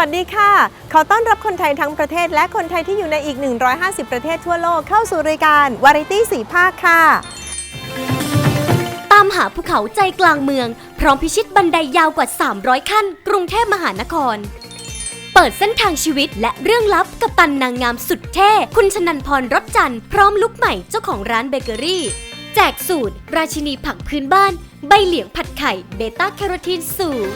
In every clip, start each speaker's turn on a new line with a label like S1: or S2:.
S1: วัสดีค่ะ ขอต้อนรับคนไทยทั้งประเทศและคนไทยที่อยู่ในอีก 150 ประเทศทั่วโลกเข้าสู่รายการวาไรตี้สีภาคค่ะ
S2: ตามหาภูเขาใจกลางเมือง พร้อมพิชิตบันไดยาวกว่า 300 ขั้น กรุงเทพมหานคร เปิดเส้นทางชีวิตและเรื่องลับกับตันนางงามสุดเท่ คุณชนันพรรถจันทร์พร้อมลุกใหม่เจ้าของร้านเบเกอรี่ แจกสูตร ราชินีผักพื้นบ้าน ใบเหลียงผัดไข่เบต้าแคโรทีนสูง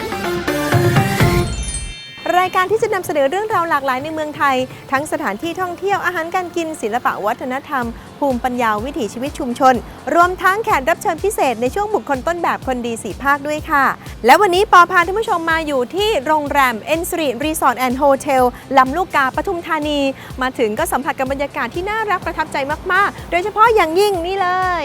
S1: รายการที่จะนำเสนอเรื่องราวหลากหลายในเมืองไทย ทั้งสถานที่ท่องเที่ยวอาหารการกิน ศิลปะวัฒนธรรม ภูมิปัญญาวิถีชีวิตชุมชน รวมทั้งแขกรับเชิญพิเศษในช่วงบุคคลต้นแบบคนดีสีภาคด้วยค่ะ และวันนี้ปอพาท่านผู้ชมมาอยู่ที่โรงแรมเอ็นสรีรีสอร์ทแอนด์โฮเทลลำลูกกาปทุมธานี มาถึงก็สัมผัสกับบรรยากาศที่น่ารักประทับใจมากๆ โดยเฉพาะอย่างยิ่งนี่เลย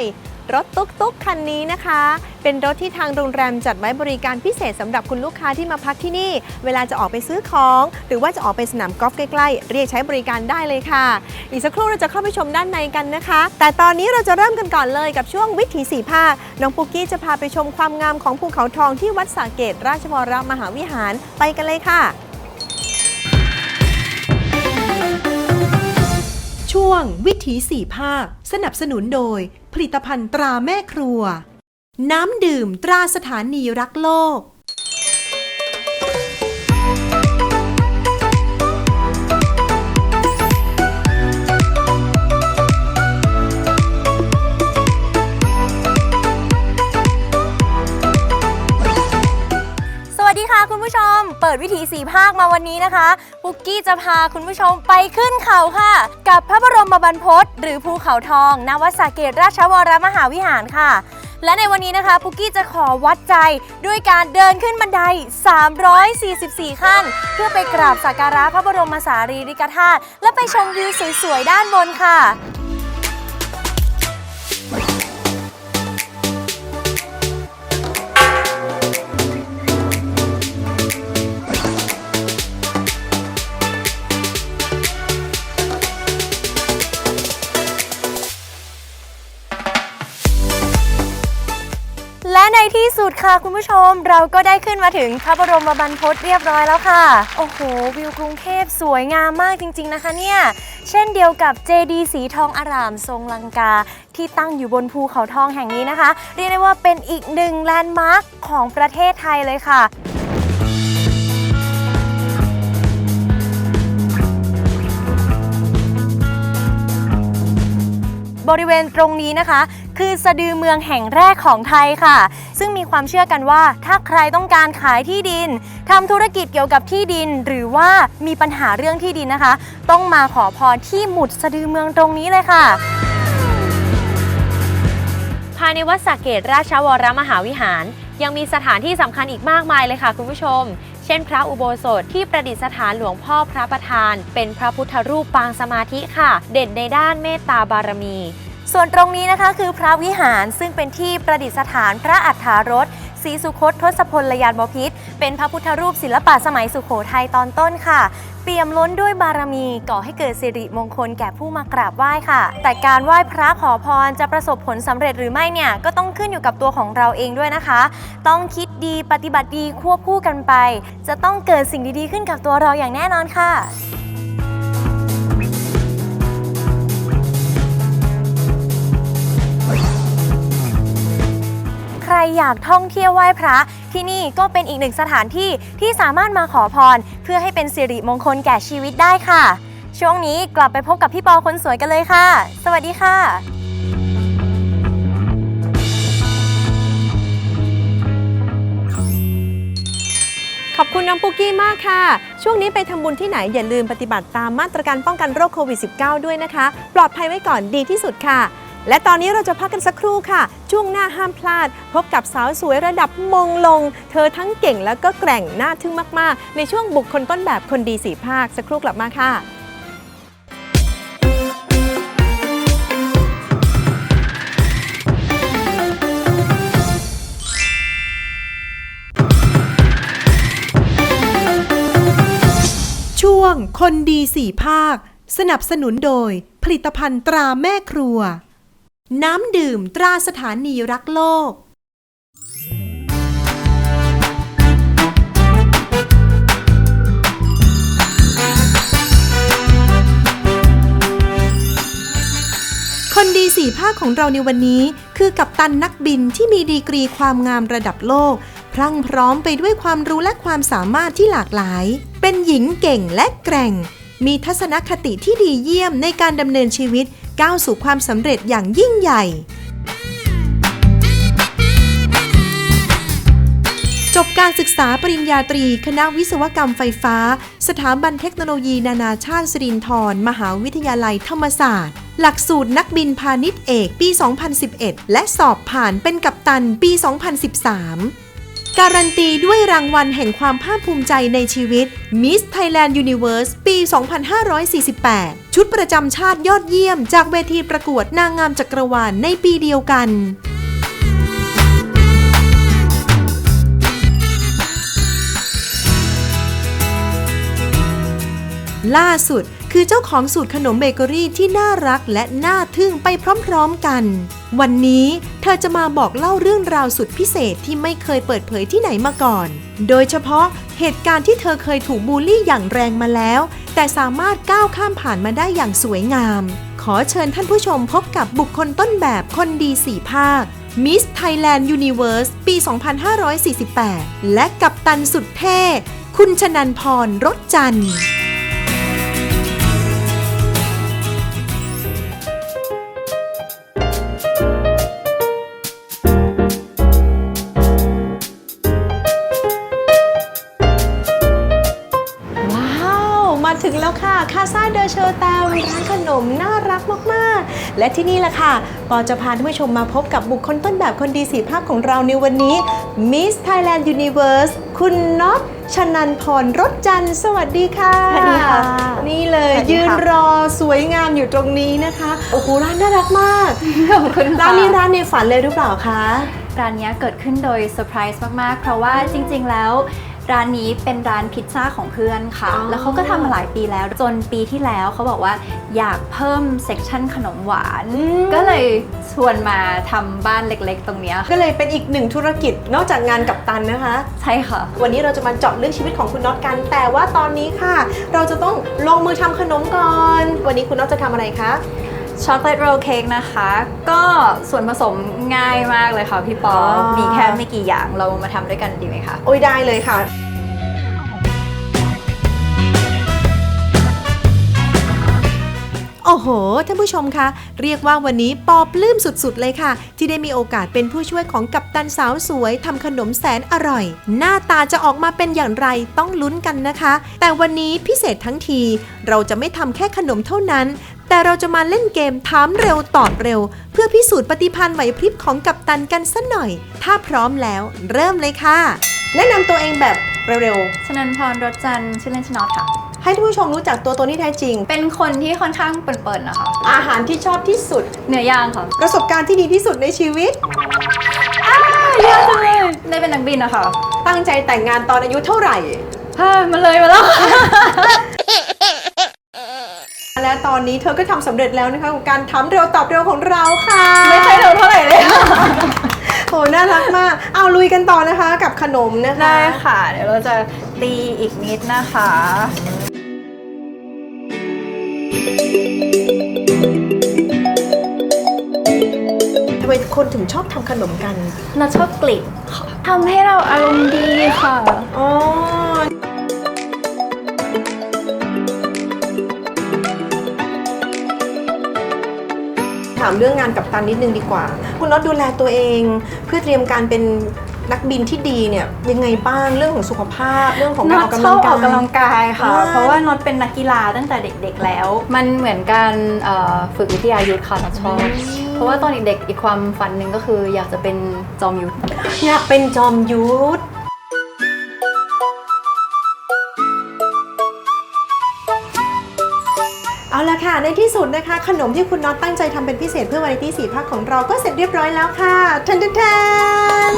S1: รถตุ๊กตุ๊กคันนี้นะคะ เป็นรถที่ทางโรงแรมจัดไว้บริการพิเศษสำหรับคุณลูกค้าที่มาพักที่นี่ เวลาจะออกไปซื้อของ หรือว่าจะออกไปสนามกอล์ฟใกล้ๆ เรียกใช้บริการได้เลยค่ะ อีกสักครู่เราจะเข้าไปชมด้านในกันนะคะ แต่ตอนนี้เราจะเริ่มกันก่อนเลยกับช่วงวิถีสีภาคน้องปุกกี้จะพาไปชมความงามของภูเขาทองที่วัดสาเกตราชวรมหาวิหารไปกันเลยค่ะ งวิถีสี่ภาค สนับสนุนโดย ผลิตภัณฑ์ตราแม่ครัว น้ำดื่มตราสถานีรักโลก
S3: ปิดวิถีสีภาคมาวันนี้นะคะปุกกี้จะพาคุณผู้ชมไปขึ้นเขาค่ะ กับพระบรมบรรพตหรือภูเขาทองนวัดสาเกตราชวรมหาวิหารค่ะ และในวันนี้นะคะปุกกี้จะขอวัดใจด้วยการเดินขึ้นบันได 344 ขั้น เพื่อไปกราบสักการะพระบรมสารีริกธาตุและไปชมวิวสวยๆด้านบนค่ะและ ดค่ะคุณผู้ชมเราก็ได้ขึ้นมาถึงพระบรมบรรพตเรียบร้อยแล้วค่ะ โอ้โห วิวกรุงเทพสวยงามมากจริง ๆ นะคะเนี่ย เช่นเดียวกับเจดีสีทองอารามทรงลังกา ที่ตั้งอยู่บนภูเขาทองแห่งนี้นะคะ เรียกได้ว่าเป็นอีกหนึ่งแลนด์มาร์คของประเทศไทยเลยค่ะบริเวณตรงนี้นะคะ คือสะดือเมืองแห่งแรกของไทยค่ะ ซึ่งมีความเชื่อกันว่า ถ้าใครต้องการขายที่ดินทำธุรกิจเกี่ยวกับที่ดิน หรือว่ามีปัญหาเรื่องที่ดินนะคะ ต้องมาขอพรที่หมุดสะดือเมืองตรงนี้เลยค่ะภายในวัดสาเกตราชวรมหาวิหาร ยังมีสถานที่สำคัญอีกมากมายเลยค่ะคุณผู้ชม เช่น พระอุโบสถที่ประดิษฐานหลวงพ่อพระประธาน เป็นพระพุทธรูปปางสมาธิค่ะ เด่นในด้านเมตตาบารมี ส่วนตรงนี้นะคะคือพระวิหารซึ่งเป็นที่ประดิษฐานพระอัฏฐารถศรีสุคตทศพลยานบพิษเป็นพระพุทธรูปศิลปะสมัยสุขโขทัยตอนต้นค่ะ เปี่ยมล้นด้วยบารมีก่อให้เกิดสิริมงคลแก่ผู้มากราบไหว้ค่ะ แต่การไหว้พระขอพรจะประสบผลสำเร็จหรือไม่เนี่ย ก็ต้องขึ้นอยู่กับตัวของเราเองด้วยนะคะ ต้องคิดดีปฏิบัติดีควบคู่กันไป จะต้องเกิดสิ่งดีๆขึ้นกับตัวเราอย่างแน่นอนค่ะ อยากท่องเที่ยวไหว้พระ ที่นี่ก็เป็นอีกหนึ่งสถานที่ที่สามารถมาขอพร เพื่อให้เป็นสิริมงคลแก่ชีวิตได้ค่ะ ช่วงนี้กลับไปพบกับพี่ปอคนสวยกันเลยค่ะ สวัสดีค่ะ
S1: ขอบคุณน้องปุกี้มากค่ะ ช่วงนี้ไปทำบุญที่ไหนอย่าลืมปฏิบัติตามมาตรการป้องกันโรคโควิด -19 ด้วยนะคะ ปลอดภัยไว้ก่อนดีที่สุดค่ะ และตอนนี้เราจะพักกันสักครู่ค่ะ ช่วงหน้าห้ามพลาด พบกับสาวสวยระดับมงลง เธอทั้งเก่งแล้วก็แกร่งน่าทึ่งมาก ๆ ในช่วงบุคคลต้นแบบคนดีสีภาค สักครู่กลับมาค่ะ
S4: ช่วงคนดีสี่ภาค สนับสนุนโดย ผลิตภัณฑ์ตราแม่ครัว น้ำดื่มตราสถานีรักโลก คนดีสี่ภาคของเราในวันนี้ คือกัปตันนักบินที่มีดีกรีความงามระดับโลก พรั่งพร้อมไปด้วยความรู้และความสามารถที่หลากหลาย เป็นหญิงเก่งและแกร่ง มีทัศนคติที่ดีเยี่ยมในการดำเนินชีวิต ก้าวสู่ความสำเร็จอย่างยิ่งใหญ่ จบการศึกษาปริญญาตรี คณะวิศวกรรมไฟฟ้า สถาบันเทคโนโลยีนานาชาติสิรินธรมหาวิทยาลัยธรรมศาสตร์ หลักสูตรนักบินพาณิชย์เอกปี 2011 และสอบผ่านเป็นกัปตันปี 2013 การันตีด้วยรางวัลแห่งความภาคภูมิใจในชีวิต Miss Thailand Universe ปี 2548 ชุดประจำชาติยอดเยี่ยม จากเวทีประกวดนางงามจักรวาลในปีเดียวกันล่าสุด คือเจ้าของสูตรขนมเบเกอรี่ที่น่ารักและน่าทึ่งไปพร้อมๆกัน วันนี้เธอจะมาบอกเล่าเรื่องราวสุดพิเศษที่ไม่เคยเปิดเผยที่ไหนมาก่อน โดยเฉพาะเหตุการณ์ที่เธอเคยถูกบูลลี่อย่างแรงมาแล้ว แต่สามารถก้าวข้ามผ่านมาได้อย่างสวยงาม ขอเชิญท่านผู้ชมพบกับบุคคลต้นแบบคนดีสี่ภาค Miss Thailand Universe ปี 2548 และกัปตันสุดเท่ คุณชนันพรรถจันทร์า
S1: ซาเดอเชอร์แตวร้านขนมน่ารักมากๆ และที่นี่แหละค่ะ ปอจะพาท่านผู้ชมมาพบกับบุคคลต้นแบบคนดีสีภาพของเราในวันนี้ Miss Thailand Universe คุณน็อตชนันพรรถจันทร์สวัสดีค่ะ
S5: สวัสดีค่ะ
S1: นี่เลย
S5: สวัสดี
S1: ยืน
S5: ค่ะ
S1: รอสวยงามอยู่ตรงนี้นะคะ โอ้โหร้านน่ารักมาก
S5: ขอบคุณ
S1: ร้า
S5: ค่ะ
S1: นนี้ร้านในฝันเลยหรือเปล่าคะ
S5: ร้านเนี้ยเกิดขึ้นโดยเซอร์ไพรส์มาก ๆ เพราะว่าจริง ๆ แล้ว ร้านนี้เป็นร้านพิซซ่าของเพื่อนค่ะ
S1: อ๋อ
S5: แล้วเขาก็ทำมาหลายปีแล้ว จนปีที่แล้วเขาบอกว่าอยากเพิ่มเซกชันขนมหวาน ก็เลยชวนมาทำบ้านเล็กๆ ตรงเนี้ยค่ะ
S1: ก็เลยเป็นอีกหนึ่งธุรกิจนอกจากงานกับตันนะคะ
S5: ใช่ค่ะ
S1: วันนี้เราจะมาเจาะเรื่องชีวิตของคุณน็อตกัน แต่ว่าตอนนี้ค่ะ เราจะต้องลงมือทำขนมก่อน วันนี้คุณน็อตจะทำอะไรคะ
S5: ช็อกโกแลตโรลเค้กนะคะ ก็ส่วนผสมง่ายมากเลยค่ะพี่ปอ
S1: อ๋อ
S5: มีแค่ไม่กี่อย่างเรามาทำด้วยกันดีไหมคะ
S1: โอ้ยได้เลยค่ะ โอ้โห ท่านผู้ชมคะ เรียกว่าวันนี้ปอปลื้มสุดๆเลยค่ะ ที่ได้มีโอกาสเป็นผู้ช่วยของกัปตันสาวสวยทำขนมแสนอร่อย หน้าตาจะออกมาเป็นอย่างไรต้องลุ้นกันนะคะ แต่วันนี้พิเศษทั้งที เราจะไม่ทำแค่ขนมเท่านั้น แต่เราจะมาเล่นเกมถามเร็วตอบเร็ว เพื่อพิสูจน์ปฏิพันธ์ไหวพริบของกัปตันกันสักหน่อย ถ้าพร้อมแล้วเริ่มเลยค่ะ แนะนำตัวเองแบบเร็ว
S5: ชนันพรรถจันทร์ชื่อเล่นชนอตค่ะ
S1: ๆ ให้ท่านผู้ชมรู้จักตัวตนที่แท้จริง
S5: เป็นคนที่ค่อนข้างเปิดๆนะคะ
S1: อาหารที่ชอบที่สุด
S5: เนื้อย่างค่ะ
S1: ประสบการณ์ที่ดีที่สุดในชีวิต
S5: ยากจังเลยได้เป็นนักบินนะคะ
S1: ตั้งใจแต่งงานตอนอายุเท่าไหร่
S5: ฮ่ามันเลยมาแล้ว
S1: และตอนนี้เธอก็ทำสำเร็จแล้วนะคะกับการถามเร็วตอบเร็วของเราค่ะ
S5: ไม่ค่อยเร็วเท่าไหร่เลย
S1: โหน่ารักมาก เอาลุยกันต่อนะคะ กับขนมนะคะ
S5: ได้ค่ะ เดี๋ยวเราจะตีอีกนิดนะคะ
S1: ทำไมคนถึงชอบทำขนมกัน
S5: เราชอบกลิ่นค่ะทำให้เราอารมณ์ดีค่ะ
S1: อ๋อ ถามเรื่องงานกับตันนิดนึงดีกว่า คุณน็อตดูแลตัวเอง เพื่อเตรียมการเป็นนักบินที่ดีเนี่ยยังไงบ้างเรื่องของสุขภาพเรื่องของ
S5: น็
S1: การ
S5: อ
S1: อ
S5: ต
S1: อก
S5: ช
S1: กำลั
S5: องบอกาอยอกกำลังกายค่ะ
S1: อ่า
S5: เพราะว่าน็อตเป็นนักกีฬาตั้งแต่เด็กๆแล้ว มันเหมือนการเอ่อฝึกวิทยายุทธค่ะน็อตชอบเพราะว่าตอนเด็กๆอีกความฝันหนึ่งก็คืออยากจะเป็นจอมยุทธ
S1: อยากเป็นจอมยุทธ ค่ะ ในที่สุดนะคะ ขนมที่คุณน็อตตั้งใจทำเป็นพิเศษเพื่อวาไรตี้สี่ภาคของเราก็เสร็จเรียบร้อยแล้วค่ะทันทันทัน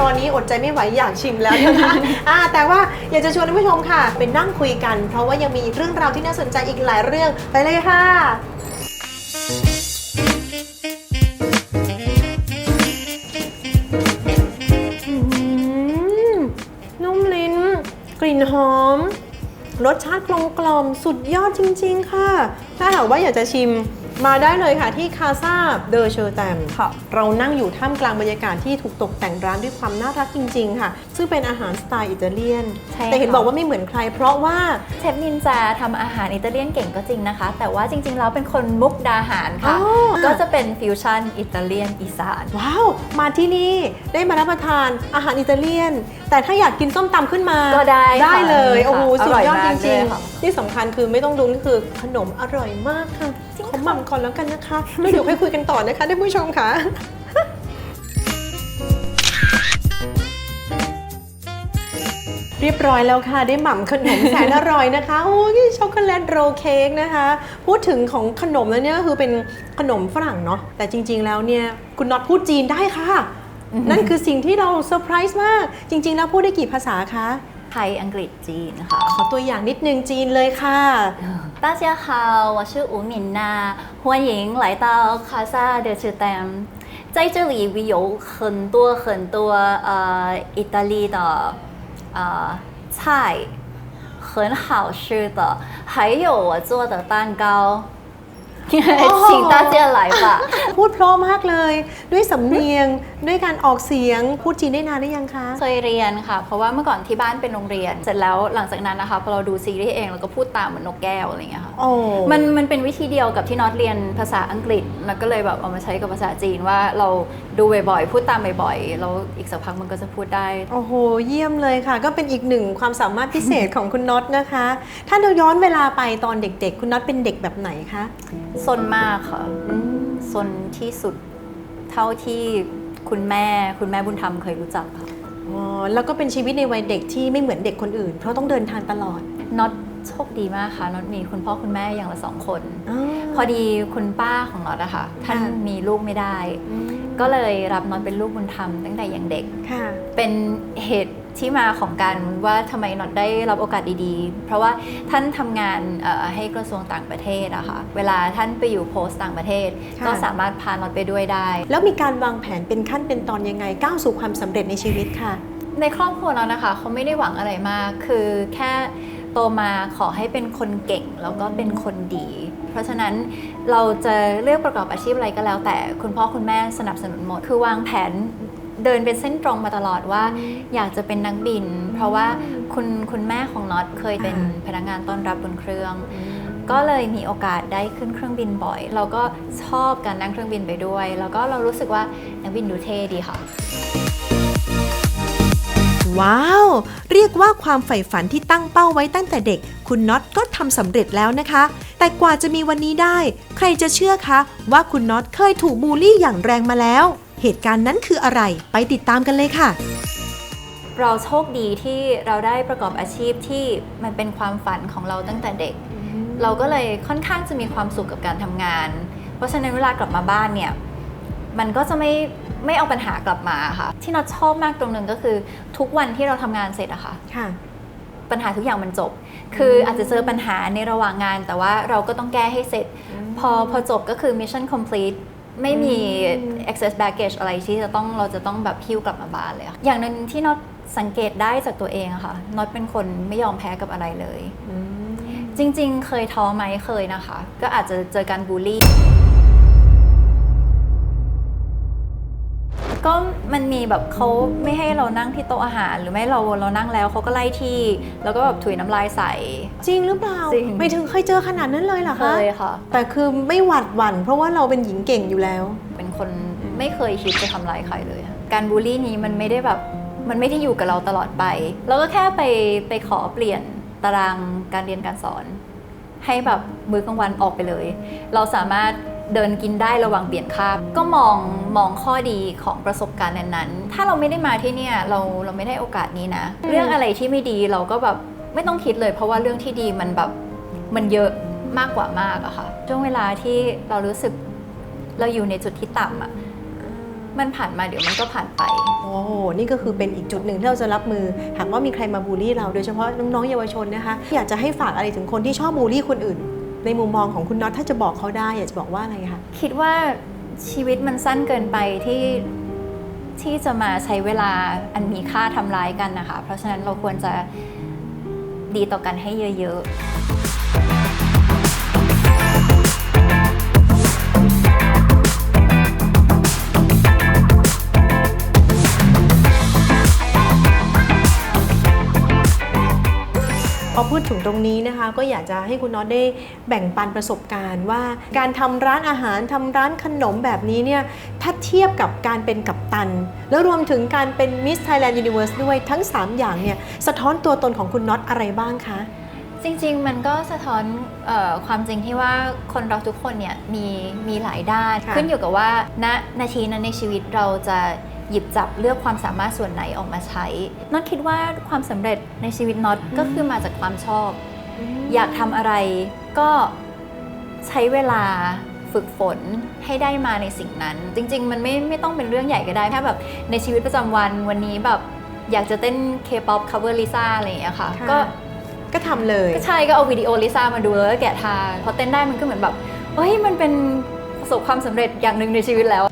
S1: ตอนนี้อดใจไม่ไหวอยากชิมแล้วนะคะอ่าแต่ว่าอยากจะชวนท่านผู้ชมค่ะ เป็นนั่งคุยกัน เพราะว่ายังมีเรื่องราวที่น่าสนใจอีกหลายเรื่องไปเลยค่ะ ลิ่นหอม รสชาติกลมกล่อมสุดยอดจริง ๆ ค่ะ ถ้าหากว่าอยากจะชิม มาได้เลยค่ะที่คาซาเดอเชอร์แตม
S5: ค่ะ
S1: เรานั่งอยู่ท่ามกลางบรรยากาศที่ถูกตกแต่งร้านด้วยความน่ารักจริง ๆ ค่ะ ซึ่งเป็นอาหารสไตล์อิตาเลียน
S5: ใช่
S1: แต่เห็น
S5: ค่ะ
S1: บอกว่าไม่เหมือนใคร เพราะว่า
S5: เชฟนินจาทำอาหารอิตาเลียนเก่งก็จริงนะคะ แต่ว่าจริงๆแล้วเป็นคนมุกดาหารค่ะ
S1: อ๋อ
S5: ก็จะเป็นฟิวชั่นอิตาเลียนอีสาน
S1: ว้าว มาที่นี่ได้มารับประทานอาหารอิตาเลียน แต่ถ้าอยากกินส้มตำขึ้นมา
S5: ก็ได้ค่ะ
S1: ได้เลย โอ้โห
S5: ค่ะ
S1: สุดยอด
S5: อร่อย
S1: จ
S5: มาก
S1: ริง
S5: ด้วยค่ะ
S1: ๆ ที่สำคัญคือไม่ต้องดูนี่คือขนมอร่อยมากค่ะ ขอหม่ำก่อนแล้วกันนะคะแล้วเดี๋ยวค่อยคุยกันต่อนะคะท่านผู้ชมค่ะเรียบร้อยแล้วค่ะ ได้หม่ำขนมแสนอร่อยนะคะ โอ้ยช็อกโกแลตโรลเค้กนะคะ พูดถึงของขนมแล้วเนี่ยคือเป็นขนมฝรั่งเนาะแต่จริง ๆ แล้วเนี่ย คุณน็อตพูดจีนได้ค่ะ นั่นคือสิ่งที่เราเซอร์ไพรส์มาก จริง ๆ แล้วพูดได้กี่ภาษาคะ
S5: ไทยอังกฤษจีนค่ะ
S1: ขอตัวอย่างนิดนึงจีนเลยค่ะ
S5: 大家好，我是吴敏娜，欢迎来到卡萨的吃店。在这里有很多很多呃意大利的呃菜，很好吃的，还有我做的蛋糕， 请大家来吧。
S1: พูดเพราะมากเลย ด้วยสำเนียง ด้วยการออกเสียง พูดจีนได้นานหรือยังคะ
S5: เคยเรียนค่ะ เพราะว่าเมื่อก่อนที่บ้านเป็นโรงเรียน เสร็จแล้วหลังจากนั้นนะคะพอเราดูซีรีส์เองเราก็พูดตามเหมือนนกแก้วอะไรอย่างเงี้ยค่ะ
S1: โอ้
S5: มันมันเป็นวิธีเดียวกับที่น็อตเรียนภาษาอังกฤษ แล้วก็เลยแบบเอามาใช้กับภาษาจีนว่าเราดูบ่อยๆ พูดตามบ่อยๆ แล้วอีกสักพักมันก็จะพูดได้
S1: โอ้โห เยี่ยมเลยค่ะ ก็เป็นอีกหนึ่งความสามารถพิเศษของคุณน็อตนะคะ ถ้าเราย้อนเวลาไปตอนเด็กๆ คุณน็อตเป็นเด็กแบบไหนคะ
S5: ซนมากค่ะซนที่สุดเท่าที่คุณแม่คุณแม่บุญธรรมเคยรู้จักค่ะ
S1: อ๋อแล้วก็เป็นชีวิตในวัยเด็กที่ไม่เหมือนเด็กคนอื่น เพราะต้องเดินทางตลอด
S5: น็อตโชคดีมากค่ะน็อตมีคุณพ่อคุณแม่อย่างละสองคน
S1: อ๋อ
S5: พอดีคุณป้าของน็อตอะค่ะท่าน
S1: ค่ะ
S5: มีลูกไม่ได้
S1: อืม
S5: ก็เลยรับน็อตเป็นลูกบุญธรรมตั้งแต่ยังเด็ก
S1: ค่ะ
S5: เป็นเหตุ ที่มาของการว่าทำไมน็อตได้รับโอกาสดีๆ เพราะว่าท่านทำงานเอ่อให้กระทรวงต่างประเทศอะค่ะเวลาท่านไปอยู่โพสต์ต่างประเทศ
S1: ค่ะ
S5: ก็สามารถพาน็อตไปด้วยได้
S1: แล้วมีการวางแผนเป็นขั้นเป็นตอนยังไงก้าวสู่ความสำเร็จในชีวิตค่ะ
S5: ในครอบครัวเรานะคะ เขาไม่ได้หวังอะไรมาก คือแค่โตมาขอให้เป็นคนเก่ง แล้วก็เป็นคนดี เพราะฉะนั้นเราจะเลือกประกอบอาชีพอะไรก็แล้ว แต่คุณพ่อคุณแม่สนับสนุนหมด คือวางแผน เดินเป็นเส้นตรงมาตลอดว่า อยากจะเป็นนักบิน เพราะว่าคุณคุณแม่ของน็อตเคยเป็น
S1: อ่า
S5: พนักงานต้อนรับบนเครื่อง ก็เลยมีโอกาสได้ขึ้นเครื่องบินบ่อย เราก็ชอบการนั่งเครื่องบินไปด้วย แล้วก็เรารู้สึกว่านักบินดูเท่ดีค่ะ
S4: ว้าว เรียกว่าความใฝ่ฝันที่ตั้งเป้าไว้ตั้งแต่เด็ก คุณน็อตก็ทำสำเร็จแล้วนะคะ แต่กว่าจะมีวันนี้ได้ ใครจะเชื่อคะ ว่าคุณน็อตเคยถูกบูลลี่อย่างแรงมาแล้ว เหตุการณ์นั้นคืออะไรไปติดตามกันเลยค่ะ
S5: เราโชคดีที่เราได้ประกอบอาชีพที่มันเป็นความฝันของเราตั้งแต่เด็ก เราก็เลยค่อนข้างจะมีความสุขกับการทำงาน เพราะฉะนั้นเวลากลับมาบ้านเนี่ยมันก็จะไม่ไม่เอาปัญหากลับมาค่ะ ที่เราชอบมากตรงหนึ่งก็คือ ทุกวันที่เราทำงานเสร็จอะค่ะ
S1: ค่ะ
S5: ปัญหาทุกอย่างมันจบ คืออาจจะเจอปัญหาในระหว่างงาน แต่ว่าเราก็ต้องแก้ให้เสร็จ พอพอจบก็คือ mission complete ไม่มี excess baggage อะไรที่จะต้องเราจะต้องแบบหิ้วกลับมาบ้านเลยอะอย่างหนึ่งที่น็อตสังเกตได้จากตัวเองอะค่ะน็อตเป็นคนไม่ยอมแพ้กับอะไรเลย จริงๆ เคยท้อไหมเคยนะคะ ก็อาจจะเจอการบูลลี่ ก็มันมีแบบเขาไม่ให้เรานั่งที่โต๊ะอาหาร หรือไม่เราเรานั่งแล้วเขาก็ไล่ที่ แล้วก็แบบถุยน้ำลายใส่
S1: จริงหรือเปล่า
S5: จริง
S1: ไม่ถึงเคยเจอขนาดนั้นเลยเหรอ
S5: เค
S1: คะ
S5: ยค่ะ
S1: แต่คือไม่หวัดหวั่นเพราะว่าเราเป็นหญิงเก่งอยู่แล้ว
S5: เป็นคนไม่เคยคิดจะทำร้ายใครเลยค่ะการบูลลี่นี้มันไม่ได้แบบมันไม่ได้อยู่กับเราตลอดไป เราก็แค่ไปไปขอเปลี่ยนตารางการเรียนการสอน ให้แบบมื้อกลางวันออกไปเลย เราสามารถ เดินกินได้ระหว่างเปลี่ยนคาบก็มองมองข้อดีของประสบการณ์นั้นๆ ถ้าเราไม่ได้มาที่เนี่ยเราเราไม่ได้โอกาสนี้นะ เรื่องอะไรที่ไม่ดีเราก็แบบไม่ต้องคิดเลย เพราะว่าเรื่องที่ดีมันแบบมันเยอะมากกว่ามากอะค่ะช่วงเวลาที่เรารู้สึกเราอยู่ในจุดที่ต่ำอะมันผ่านมาเดี๋ยวมันก็ผ่านไป
S1: โอ้โห นี่ก็คือเป็นอีกจุดหนึ่งที่เราจะรับมือ หากว่ามีใครมาบูลลี่เราโดยเฉพาะน้องๆเยาวชนนะคะ อยากจะให้ฝากอะไรถึงคนที่ชอบบูลลี่คนอื่น ในมุมมองของคุณน็อตถ้าจะบอกเขาได้อยากจะบอกว่าอะไรคะ
S5: คิดว่าชีวิตมันสั้นเกินไปที่ที่จะมาใช้เวลาอันมีค่าทำร้ายกันนะคะ เพราะฉะนั้นเราควรจะดีต่อกันให้เยอะ ๆ
S1: พอพูดถึงตรงนี้นะคะ ก็อยากจะให้คุณน็อตได้แบ่งปันประสบการณ์ว่า การทำร้านอาหารทำร้านขนมแบบนี้เนี่ยถ้าเทียบกับการเป็นกัปตัน แล้วรวมถึงการเป็น Miss Thailand Universe ด้วยทั้ง 3 อย่างเนี่ยสะท้อนตัวตนของคุณน็อตอะไรบ้างคะ
S5: จริงๆ มันก็สะท้อนเออความจริงที่ว่าคนเราทุกคนเนี่ยมีมีหลายด้าน
S1: ค่ะ
S5: ขึ้นอยู่กับว่าณนาทีนั้นในชีวิตเราจะ หยิบจับเลือกความสามารถส่วนไหนออกมาใช้น็อตคิดว่าความสำเร็จในชีวิตน็อตก็คือมาจากความชอบ อยากทำอะไรก็ใช้เวลาฝึกฝนให้ได้มาในสิ่งนั้น จริง ๆ มันไม่ไม่ต้องเป็นเรื่องใหญ่ก็ได้แค่แบบในชีวิตประจำวันวันนี้แบบอยากจะเต้น K-pop cover Lisa อะไรอย่างเงี้ยค่ะ
S1: ค่ะ
S5: ก็
S1: ก็ทำเลย
S5: ก็ใช่ก็เอาวิดีโอลิซ่ามาดูแล้วก็แกะทางพอเต้นได้มันก็เหมือนแบบเฮ้ยมันเป็นประสบความสำเร็จอย่างหนึ่งในชีวิตแล้ว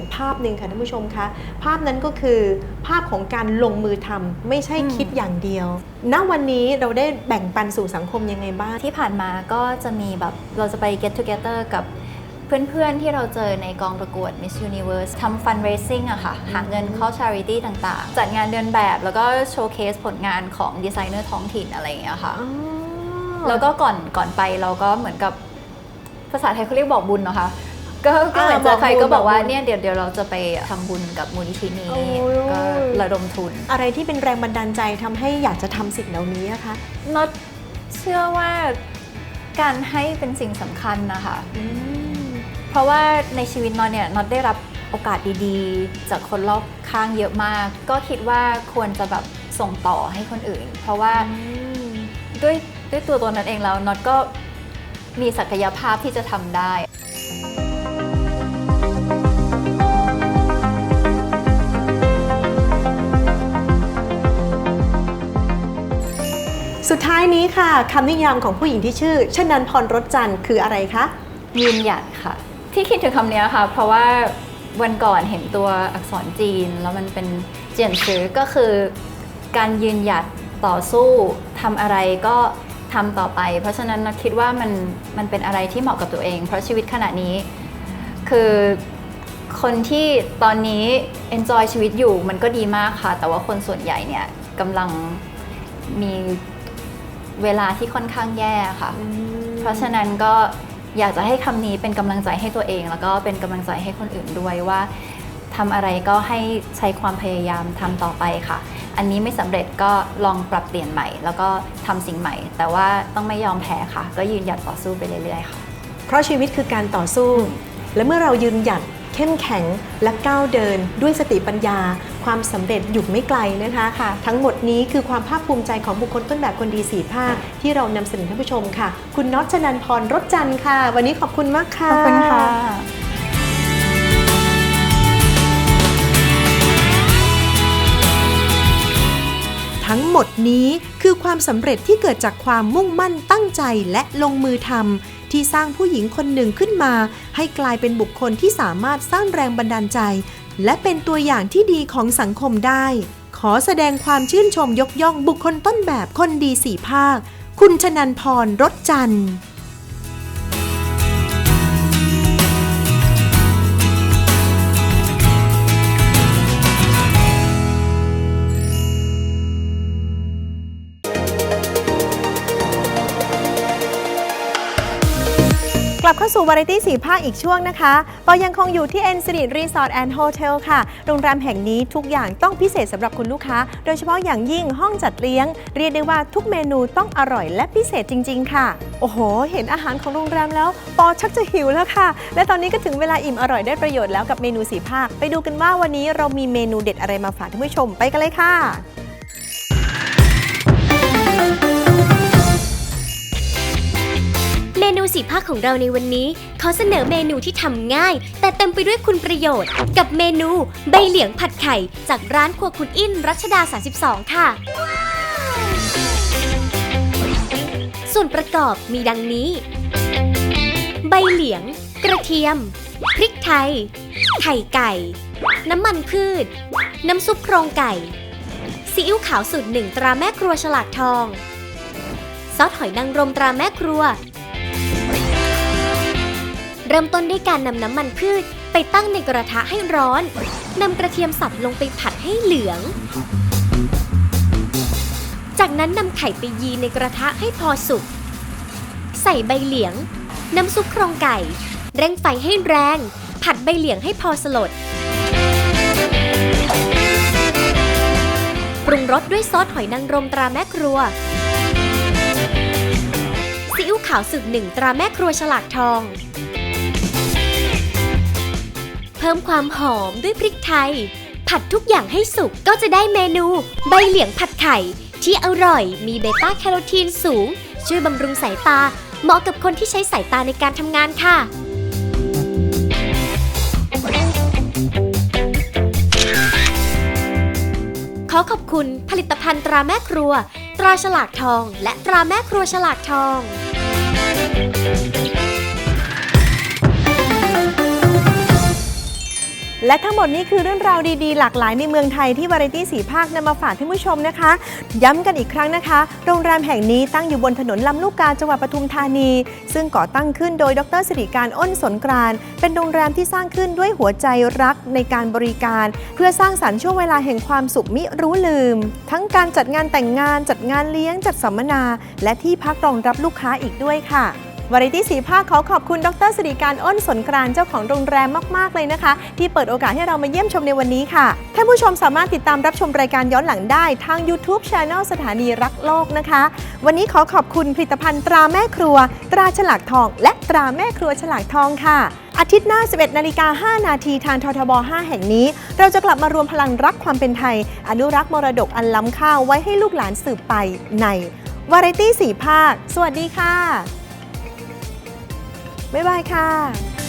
S1: นภาพหนึ่งค่ะท่านผู้ชมคะภาพนั้นก็คือ ภาพของการลงมือทำไม่ใช่คิดอย่างเดียว ณวันนี้เราได้แบ่งปันสู่สังคมยังไงบ้าง
S5: ที่ผ่านมาก็จะมีแบบเราจะไป get together กับเพื่อนๆ ที่เราเจอในกองประกวด Miss Universe ทำ fundraising อะค่ะ หาเงินเข้า charity ต่างๆ จัดงานเดินแบบแล้วก็โชว์เคสผลงานของดีไซเนอร์ท้องถิ่นอะไรอย่างเงี้ยค่ะ แล้วก็ก่อนก่อนไปเราก็เหมือนกับภาษาไทยเขาเรียกบอกบุญเนาะคะ ก็ก็เหมือนเจอใคร
S1: บอกบุญ
S5: ก็บอกว่า
S1: บอกบุญ
S5: เนี่ยเดี๋ยวเดี๋ยวเราจะไปทำบุญกับมูลนิธินี้
S1: โอ้ย
S5: ก็ระดมทุน
S1: อะไรที่เป็นแรงบันดาลใจทำให้อยากจะทำสิ่งเหล่านี้อะคะ
S5: น็อตเชื่อว่าการให้เป็นสิ่งสำคัญนะคะ เพราะว่าในชีวิตน็อตเนี่ยน็อตได้รับโอกาสดีๆ จากคนรอบข้างเยอะมาก ก็คิดว่าควรจะแบบส่งต่อให้คนอื่น เพราะว่าด้วยด้วยตัวตนนั้นเองแล้วน็อตก็มีศักยภาพที่จะทำได้
S1: สุดท้ายนี้ค่ะคำนิยามของผู้หญิงที่ชื่อชนันพรรถจันทร์คืออะไรคะ
S5: ยืนหยัดค่ะ ที่คิดถึงคำนี้ค่ะ เพราะว่าวันก่อนเห็นตัวอักษรจีน แล้วมันเป็นเจียนซือก็คือ การยืนหยัดต่อสู้ทำอะไรก็ทำต่อไป เพราะฉะนั้นเราคิดว่ามันมันเป็นอะไรที่เหมาะกับตัวเอง เพราะชีวิตขณะนี้ คือคนที่ตอนนี้ enjoy ชีวิตอยู่มันก็ดีมากค่ะ แต่ว่าคนส่วนใหญ่เนี่ยกำลังมี เวลาที่ค่อนข้างแย่ค่ะ เพราะฉะนั้นก็อยากจะให้คำนี้เป็นกำลังใจให้ตัวเอง แล้วก็เป็นกำลังใจให้คนอื่นด้วยว่าทำอะไรก็ให้ใช้ความพยายามทำต่อไปค่ะ อันนี้ไม่สำเร็จก็ลองปรับเปลี่ยนใหม่ แล้วก็ทำสิ่งใหม่ แต่ว่าต้องไม่ยอมแพ้ค่ะ ก็ยืนหยัดต่อสู้ไปเรื่อยๆค่ะ
S1: เพราะชีวิตคือการต่อสู้ และเมื่อเรายืนหยัด เข้มแข็งและก้าวเดินด้วยสติปัญญา ความสำเร็จอยู่ไม่ไกลนะคะ
S5: ค่ะ
S1: ทั้งหมดนี้คือความภาคภูมิใจของบุคคลต้นแบบคนดีสีภาคที่เรานำเสนอท่านผู้ชมค่ะ คุณน็อตชนันพรรถจันทร์ค่ะ วันนี้ขอบคุณมากค่ะ
S5: ขอบคุณค่ะ
S4: ทั้งหมดนี้คือความสำเร็จที่เกิดจากความมุ่งมั่นตั้งใจและลงมือทำ ที่สร้างผู้หญิงคนหนึ่งขึ้นมา ให้กลายเป็นบุคคลที่สามารถสร้างแรงบันดาลใจ และเป็นตัวอย่างที่ดีของสังคมได้ ขอแสดงความชื่นชมยกย่องบุคคลต้นแบบคนดีสี่ภาค คุณชนันพรรถจันทร์
S1: ลับเข้าสู่วาไรตี้สีภาคอีกช่วงนะคะปอยังคงอยู่ที่ e n s i t Resort and Hotel ค่ะ โรงแรมแห่งนี้ทุกอย่างต้องพิเศษสำหรับคุณลูกค้า โดยเฉพาะอย่างยิ่งห้องจัดเลี้ยง เรียกได้ว่าทุกเมนูต้องอร่อยและพิเศษจริง ๆ ค่ะ โอ้โห เห็นอาหารของโรงแรมแล้ว ปอชักจะหิวแล้วค่ะ และตอนนี้ก็ถึงเวลาอิ่มอร่อยได้ประโยชน์แล้วกับเมนูสีภาค ไปดูกันว่าวันนี้เรามีเมนูเด็ดอะไรมาฝากท่านผู้ชมไปกันเลยค่ะ
S2: นูสีภาคของเราในวันนี้ ขอเสนอเมนูที่ทำง่าย แต่เต็มไปด้วยคุณประโยชน์ กับเมนูใบเหลียงผัดไข่ จากร้านครัวคุณอินรัชดา 32 ค่ะ ส่วนประกอบมีดังนี้ ใบเหลียง กระเทียม พริกไทย ไข่ไก่ น้ำมันพืช น้ำซุปโครงไก่ซีอิ๊วขาวสูตรหนึ่งตราแม่ครัวฉลากทอง ซอสหอยนางรมตราแม่ครัว เริ่มต้นด้วยการนำน้ำมันพืชไปตั้งในกระทะให้ร้อน นำกระเทียมสับลงไปผัดให้เหลือง จากนั้นนำไข่ไปยีในกระทะให้พอสุก ใส่ใบเหลียง น้ำซุปโครงไก่ เร่งไฟให้แรง ผัดใบเหลียงให้พอสลด ปรุงรสด้วยซอสหอยนางรมตราแม่ครัวซีอิ๊วขาวสูตรหนึ่งตราแม่ครัวฉลากทอง เพิ่มความหอมด้วยพริกไทย ผัดทุกอย่างให้สุกก็จะได้เมนู ใบเหลียงผัดไข่ ที่อร่อยมีเบต้าแคโรทีนสูง ช่วยบำรุงสายตา เหมาะกับคนที่ใช้สายตาในการทำงานค่ะขอขอบคุณผลิตภัณฑ์ตราแม่ครัว ตราฉลากทอง และตราแม่ครัวฉลากทอง
S1: และทั้งหมดนี้คือเรื่องราวดีๆ หลากหลายในเมืองไทยที่วาไรตี้สีภาคนำมาฝากท่านผู้ชมนะคะ ย้ำกันอีกครั้งนะคะ โรงแรมแห่งนี้ตั้งอยู่บนถนนลำลูกกาจังหวัดปทุมธานี ซึ่งก่อตั้งขึ้นโดยดรสิริการอ้นสนกรานเป็นโรงแรมที่สร้างขึ้นด้วยหัวใจรักในการบริการ เพื่อสร้างสรรค์ช่วงเวลาแห่งความสุขมิรู้ลืม ทั้งการจัดงานแต่งงานจัดงานเลี้ยงจัดสัมมนา และที่พักรองรับลูกค้าอีกด้วยค่ะ วาไรตี้สีภาคขอขอบคุณดรสิริการอ้นสนกรานเจ้าของโรงแรมมาก ๆ เลยนะคะ ที่เปิดโอกาสให้เรามาเยี่ยมชมในวันนี้ค่ะ ท่านผู้ชมสามารถติดตามรับชมรายการย้อนหลังได้ทาง YouTube Channel สถานีรักโลกนะคะ วันนี้ขอขอบคุณผลิตภัณฑ์ตราแม่ครัว ตราฉลากทอง และตราแม่ครัวฉลากทองค่ะอาทิตย์หน้า 11 นาฬิกา 5 นาทีทางททบ 5 แห่งนี้ เราจะกลับมารวมพลังรักความเป็นไทย อนุรักษ์มรดกอันล้ำค่าไว้ให้ลูกหลานสืบไปในวาไรตี้สีภาค สวัสดีค่ะ บ๊ายบายค่ะ